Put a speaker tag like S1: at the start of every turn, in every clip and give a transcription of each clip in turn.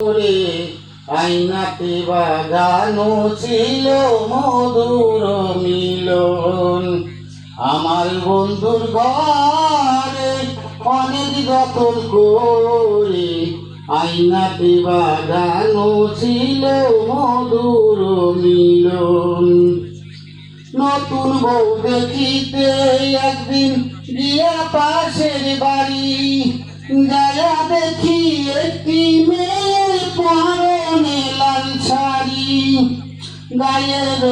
S1: করে আইনাতে বাগানো ছিল মধুর মিলন। আমার বন্ধুর ঘরে অনেক যতন করে আইনাতে বাগানো ছিল মধুর মিলন। নতুন বউ দেখিতে একদিন গিয়া পাশের বাড়ি যায়া দেখি একটি মেয়ের লাল শাড়ি গায়ের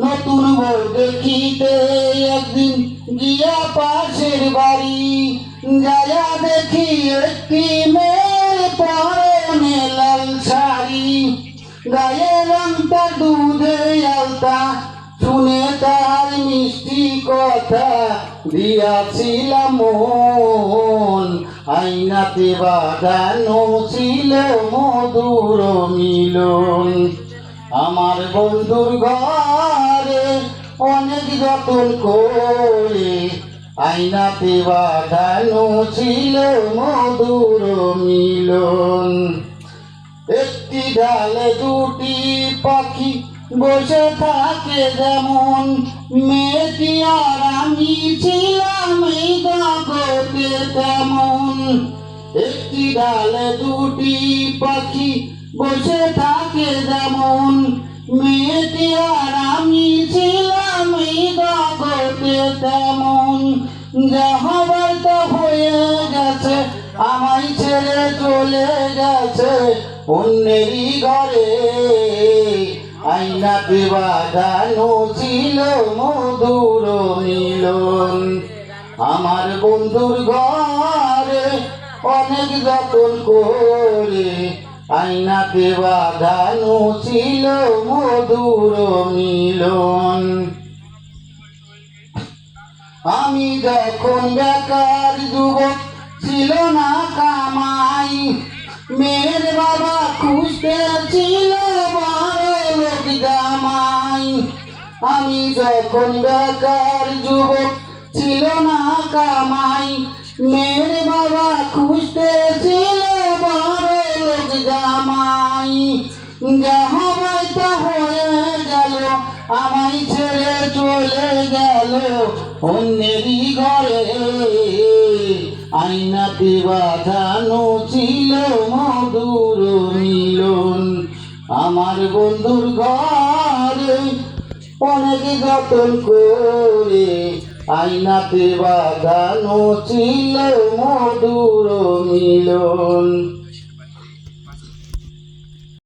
S1: নতুন বউ দেখিতে একদিন গিয়া পাশের বাড়ি, যায়া দেখি একটি মেয়ের পরনে লাল শাড়ি গায়ের রংটা দুধে আলতা, শুনে তার মিষ্টি কথা দিয়াছিলাম আইনাতে বাগানো ছিল মধুর মিলন। আমার বন্ধুর ঘরে অনেক যতন করে আইনাতে বাগানো ছিল মধুর মিলন। একটি ডালে দুটি পাখি বসে থাকে যেমন মেয়েটি আর আমি ছিলাম এই জগতে তেমন। একটি ডালে দুটি পাখি বসে থাকে যেমন মেয়েটি আর আমি ছিলাম এই জগতে তেমন। যা তা হয়ে গেছে, আমায় ছেড়ে চলে গেছে অন্যেরই ঘরে। ছিল মধুর মিলন। আমার বন্ধুর ঘরে অনেক যতন করে আইনাতে বাঁধানো ছিল মধুর মিলন। আমি যখন বেকার যুবক ছিল না কামাই, মেয়ের বাবা খুঁজতে আমি যখন বেকার যুবক, ছিল না কামাই। মেয়ের বাবা খুঁজতে ছিল বড় জামাই। জামাই তা হয়ে গেল, আমায় ছেড়ে চলে গেল অন্যেরই ঘরে। আইনাতে বাঁধানো ছিল মধুর মিলন। আমার বন্ধুর ঘরে অনেক যতন করে আইনাতে বাঁধানো ছিল মধুর মিলন।